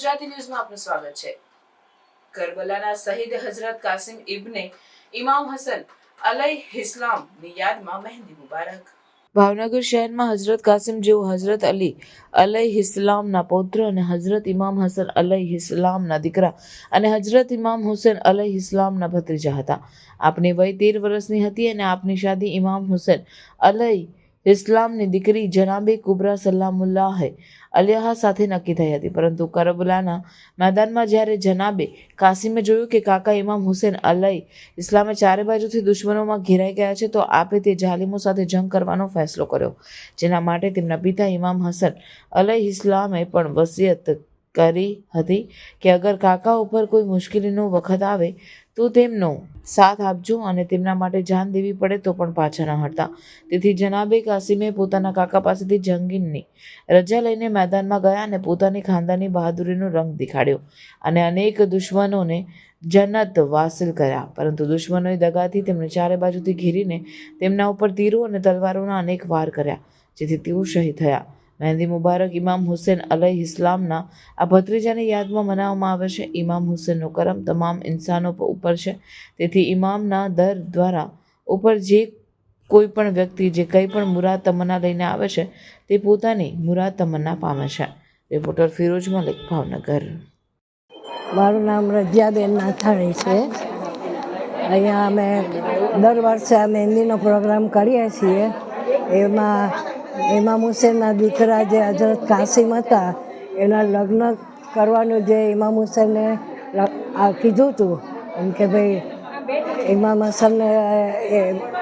ગુજરાતી ન્યૂઝમાં આપનું સ્વાગત છે. કરબલાના શહીદ હઝરત કાસિમ ઇબ્ને ઇમામ હસન અલૈ ઇસ્લામની યાદમાં મહેંદી મુબારક. ભાવનગર શહેરમાં હઝરત કાસિમ જેઓ હઝરત અલી અલૈ ઇસ્લામના પૌત્ર અને હઝરત ઇમામ હસન અલૈ ઇસ્લામના દીકરા અને હઝરત ઇમામ હુસેન અલૈ ઇસ્લામના ભત્રીજા હતા. આપની વય તેર વર્ષની હતી અને આપની શાદી ઇમામ હુસેન અલય ઇસ્લામની દીકરી જનાબે કુબરા સલામુલ્લાહે અલિયાહા સાથે નક્કી થઈ હતી. પરંતુ કરબલાના મેદાનમાં જ્યારે જનાબે કાસિમે જોયું કે કાકા ઇમામ હુસેન અલઈ ઇસ્લામે ચારે બાજુથી દુશ્મનોમાં ઘેરાઈ ગયા છે, તો આપે તે જાલિમો સાથે જંગ કરવાનો ફેસલો કર્યો, જેના માટે તેમના પિતા ઇમામ હસન અલૈ ઇસ્લામે પણ વસિયત કરી હતી કે અગર કાકા ઉપર કોઈ મુશ્કેલીનો વખત આવે તો તેમનો સાથ આપજો અને તેમના માટે જાન દેવી પડે તો પણ પાછા ન હટતા. તેથી જનાબે કાસિમે પોતાના કાકા પાસેથી જંગીનની રજા લઈને મેદાનમાં ગયા અને પોતાની ખાનદાની બહાદુરીનો રંગ દેખાડ્યો અને અનેક દુશ્મનોને જન્નત વાસિલ કર્યા. પરંતુ દુશ્મનોએ દગાથી તેમને ચારે બાજુથી ઘેરીને તેમના ઉપર તીરો અને તલવારોના અનેક વાર કર્યા, જેથી તેઓ શહીદ થયા. મહેંદી મુબારક ઇમામ હુસેન અલહ ઇસ્લામના આ ભત્રીજાની યાદમાં મનાવવામાં આવે છે. ઇમામ હુસેનનો કરમ તમામ ઇન્સાનો ઉપર છે. તેથી ઇમામના દર દ્વારા ઉપર જે કોઈ પણ વ્યક્તિ, જે કંઈ પણ મુરાદ તમન્ના લઈને આવે છે, તે પોતાની મુરાદ તમન્ના પામે છે. રિપોર્ટર ફિરોજ મલિક, ભાવનગર. મારું નામ રજિયાબેન નાથાણી છે. અહીંયા અમે દર વર્ષે આ મહેંદીનો પ્રોગ્રામ કરીએ છીએ. એમાં ઇમામ હુસેનના દીકરા જે હજરત કાસિમ હતા, એના લગ્ન કરવાનું જે ઇમામ હુસેને કીધું હતું એમ કે ભાઈ ઇમામ હસનને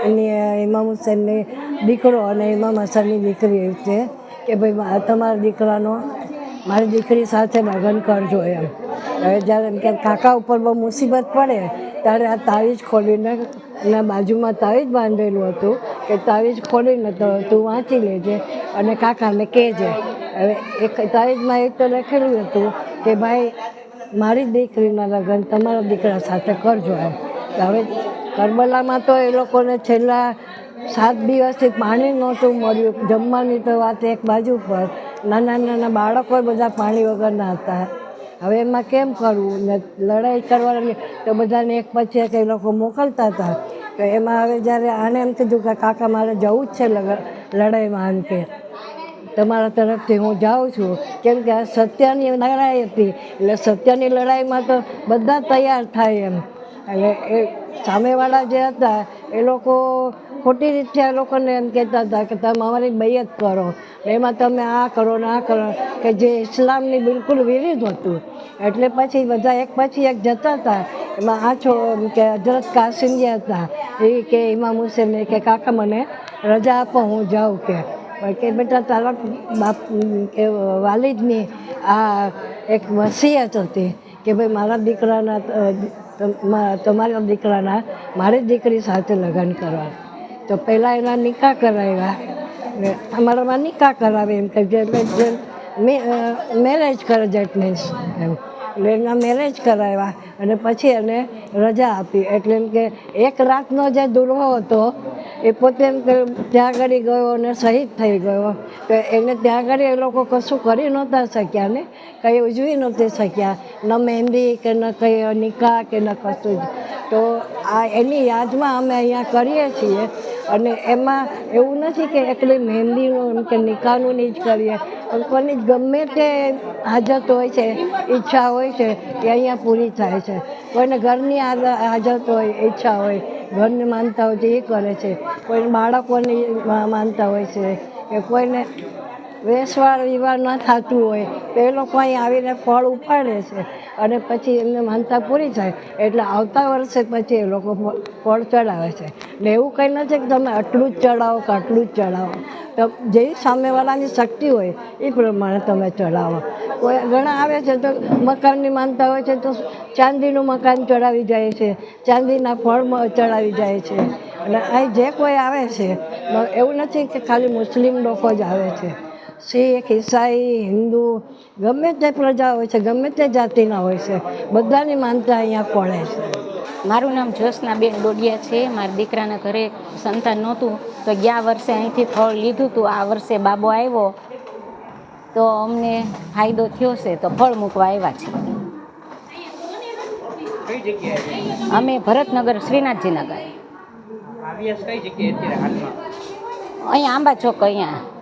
એની ઇમામ હુસેનની દીકરો અને ઇમામ હસનની દીકરી એવી છે કે ભાઈ તમારા દીકરાનો, મારી દીકરી સાથે લગ્ન કરજો એમ. હવે જ્યારે એમ કે કાકા ઉપર બહુ મુસીબત પડે, ત્યારે આ તાવીજ ખોલીને એના બાજુમાં તાવીજ બાંધેલું હતું. કે તાવીજ ખોલીને તો તું વાંચી લેજે અને કાકાને કહેજે. હવે એક તાવીજમાં એક તો લખેલું હતું કે, ભાઈ, મારી દીકરીના લગ્ન તમારા દીકરા સાથે કરજો એમ. તો હવે કરબલામાં તો એ લોકોને છેલ્લા સાત દિવસથી પાણી નહોતું મળ્યું. જમવાની તો વાત એક બાજુ પર. નાના નાના બાળકો બધા પાણી વગરના હતા હવે એમાં કેમ કરવું? ને લડાઈ કરવાની તો બધાને એક પછી એક એ લોકો મોકલતા હતા. તો એમાં હવે જ્યારે આને એમ કીધું કે કાકા મારે જવું જ છે લડાઈમાં એમ કે, તમારા તરફથી હું જાઉં છું. કેમ કે આ સત્યની લડાઈ હતી. એટલે સત્યની લડાઈમાં તો બધા તૈયાર થાય એમ. એટલે એ સામેવાળા જે હતા, એ લોકો ખોટી રીતે એ લોકોને એમ કહેતા હતા કે તમે અમારી બૈયત કરો. એમાં તમે આ કરો ને આ કરો. કે જે ઇસ્લામની બિલકુલ વિરુદ્ધ હતું. એટલે પછી બધા એક પછી એક જતા હતા. એમાં આ છો કે હજરત કાસિમ જે હતા એ કે ઇમામ હુસેન કે કાકા મને રજા આપો, હું જાઉં કે. કે બેટા, તારા બાપ, કે વાલિદની આ એક વસિયત હતી કે ભાઈ, મારા દીકરાના તમારા દીકરાના, મારી દીકરી સાથે લગ્ન કરવા. તો પહેલાં એના નિકાહ કરાવ્યા ને અમારામાં નિકાહ કરાવે એમ કે મેરેજ કરે જેટ મીન્સ એમ. એટલે મેરેજ કરાવ્યા અને પછી એને રજા આપી. એટલે એમ કે એક રાતનો જે દુર્વો હતો, એ પોતે કે ત્યાં આગળ ગયો અને શહીદ થઈ ગયો. તો એને ત્યાં આગળ એ લોકો કશું કરી નહોતા શક્યા ને, કંઈ ઉજવી નહોતી શક્યા. ન મહેંદી કે ન કંઈ નિકાહ કે ન કશું જ. તો આ એની યાદમાં અમે અહીંયા કરીએ છીએ અને એમાં એવું નથી કે એકલી મહેંદીનું એમ કે નિકાહનું જ કરીએ. પણ કોની જ ગમે તે હાજત હોય છે, ઈચ્છા હોય છે એ અહીંયા પૂરી થાય છે. કોઈને ઘરની હાજત હોય, ઈચ્છા હોય, ઘરની માનતા હોય છે, એ કરે છે. કોઈને બાળકોની માનતા હોય છે, કે કોઈને વેસવાળ વિવાહ ન થતું હોય. તો એ લોકો અહીં આવીને ફળ ઉપાડે છે અને પછી એમને માનતા પૂરી થાય. એટલે આવતા વર્ષે પછી એ લોકો ફળ ચડાવે છે. ને એવું કંઈ નથી કે તમે આટલું જ ચડાવો કે આટલું જ ચડાવો. તો જે સામેવાળાની શક્તિ હોય એ પ્રમાણે તમે ચડાવો. કોઈ ઘણા આવે છે તો મકાનની માનતા હોય છે તો ચાંદીનું મકાન ચડાવી જાય છે. ચાંદીના ફળ ચડાવી જાય છે. અને અહીં જે કોઈ આવે છે એવું નથી કે ખાલી મુસ્લિમ લોકો જ આવે છે. શીખ ઈસાઈ હિન્દુ ગમે તે પ્રજા હોય છે ગમે તે જાતિના હોય છે બધાની માનતા અહીંયા કોળે છે. મારું નામ જ્યોત્સનાબેન ડોડિયા છે. મારા દીકરાના ઘરે સંતાન નહોતું તો ગયા વર્ષે અહીંથી ફળ લીધું હતું આ વર્ષે બાબો આવ્યો તો અમને ફાયદો થયો છે તો ફળ મૂકવા આવ્યા છે. કઈ જગ્યાએ? છે? અમે ભરતનગર શ્રીનાથજી નગર આવ્યા છે કઈ જગ્યાએ અત્યારે હાલમાં? અહીંયા આંબા ચોક અહીંયા.